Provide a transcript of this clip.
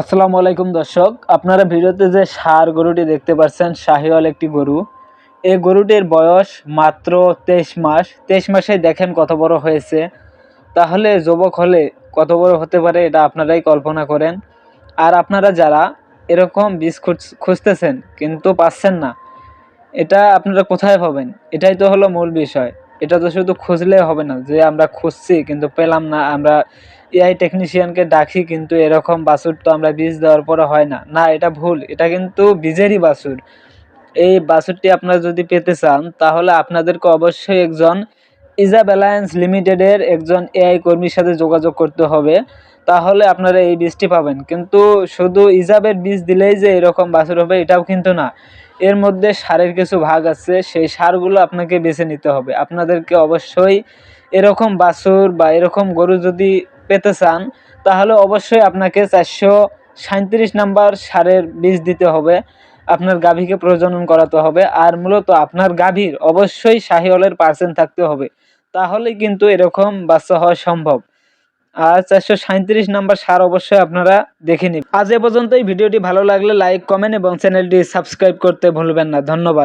আসসালামু আলাইকুম দর্শক, আপনারা ভিডিওতে যে সার গরুটি দেখতে পাচ্ছেন, শাহিওয়াল একটি গরু। এই গরুটির বয়স মাত্র তেইশ মাস। তেইশ মাসে দেখেন কত বড় হয়েছে। তাহলে যুবক হলে কত বড় হতে পারে এটা আপনারাই কল্পনা করেন। আর আপনারা যারা এরকম বীজ খুঁজ- খুঁজতেছেন কিন্তু পাচ্ছেন না, এটা আপনারা কোথায় পাবেন? এটাই তো হলো মূল বিষয়। এটা তো শুধু খুঁজলে হবে না, যে আমরা খুঁজছি কিন্তু পেলাম না, আমরা এআই টেকনিশিয়ানকে ডাকি কিন্তু এরকম বাছুর তো আমরা বীজ দেওয়ার পরে হয় না। না, এটা ভুল, এটা কিন্তু বীজেরই বাছুর। এই বাছুরটি আপনারা যদি পেতে চান, তাহলে আপনাদেরকে অবশ্যই একজন ইজাব অ্যালায়েন্স লিমিটেডের একজন এআই কর্মীর সাথে যোগাযোগ করতে হবে। তাহলে আপনারা এই বীজটি পাবেন। কিন্তু শুধু ইজাবের বীজ দিলেই যে এরকম বাছুর হবে, এটাও কিন্তু না। এর মধ্যে সারের কিছু ভাগ আছে, সেই সারগুলো আপনাকে বেছে নিতে হবে। আপনাদেরকে অবশ্যই এরকম বাছুর বা এরকম গরু যদি পেতে চান, তাহলে অবশ্যই আপনাকে চারশো সাঁত্রিশ নাম্বার সারের বীজ দিতে হবে। আপনার গাভীকে প্রজনন করাতে হবে। আর মূলত আপনার গাভীর অবশ্যই শাহিওয়ালের পার্সেন্ট থাকতে হবে। তাহলে কিন্তু এরকম বাচ্চা হওয়া সম্ভব। আর চারশো সাঁত্রিশ নাম্বার সার অবশ্যই আপনারা দেখে নিন। আজ এ পর্যন্ত এই ভিডিওটি ভালো লাগলে লাইক, কমেন্ট এবং চ্যানেলটি সাবস্ক্রাইব করতে ভুলবেন না। ধন্যবাদ।